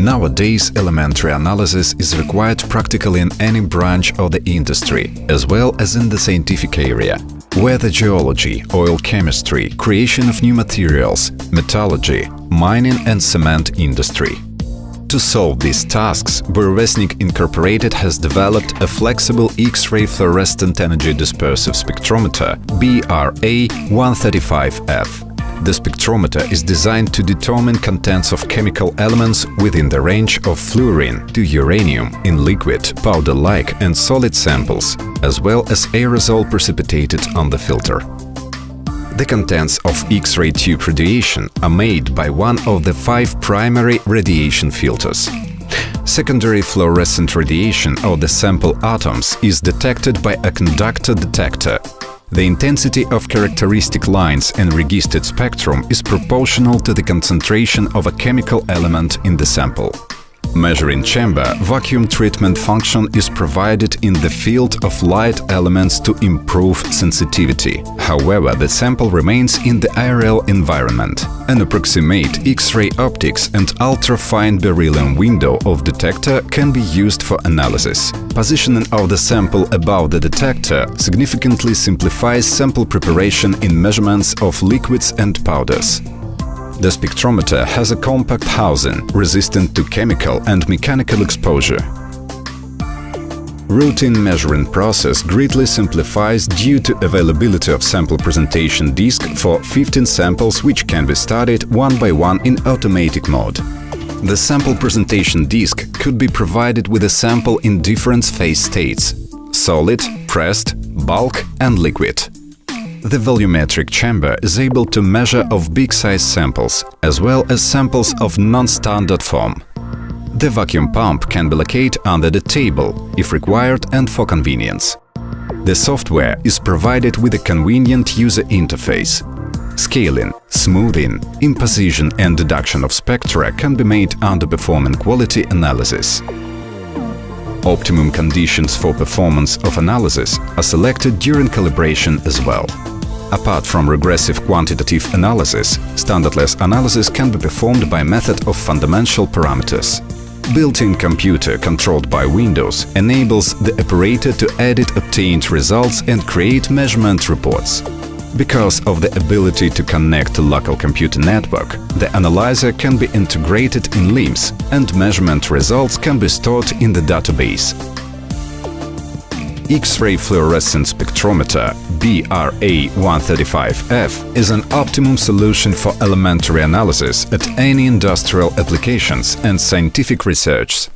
Nowadays, elementary analysis is required practically in any branch of the industry, as well as in the scientific area. Weather geology, oil chemistry, creation of new materials, metallurgy, mining and cement industry. To solve these tasks, Burevestnik Incorporated has developed a flexible X-ray fluorescent energy dispersive spectrometer BRA-135F. The spectrometer is designed to determine contents of chemical elements within the range of fluorine to uranium in liquid, powder-like and solid samples, as well as aerosol precipitated on the filter. The contents of X-ray tube radiation are made by one of the five primary radiation filters. Secondary fluorescent radiation of the sample atoms is detected by a conductor detector the intensity of characteristic lines and registered spectrum is proportional to the concentration of a chemical element in the sample. Measuring chamber vacuum treatment function is provided in the field of light elements to improve sensitivity. However, the sample remains in the aerial environment. An approximate X-ray optics and ultra-fine beryllium window of detector can be used for analysis. Positioning of the sample above the detector significantly simplifies sample preparation in measurements of liquids and powders. The spectrometer has a compact housing resistant to chemical and mechanical exposure. Routine measuring process greatly simplifies due to availability of sample presentation disk for 15 samples which can be studied one by one in automatic mode. The sample presentation disk could be provided with a sample in different phase states – solid, pressed, bulk and liquid. The volumetric chamber is able to measure of big-size samples, as well as samples of non-standard form. The vacuum pump can be located under the table, if required and for convenience. The software is provided with a convenient user interface. Scaling, smoothing, imposition and deduction of spectra can be made under performing quality analysis. Optimum conditions for performance of analysis are selected during calibration as well. Apart from regressive quantitative analysis, standardless analysis can be performed by method of fundamental parameters. Built-in computer controlled by Windows enables the operator to edit obtained results and create measurement reports. Because of the ability to connect to local computer network, the analyzer can be integrated in LIMS and measurement results can be stored in the database. X-ray fluorescent spectrometer BRA-135F is an optimum solution for elementary analysis at any industrial applications and scientific research.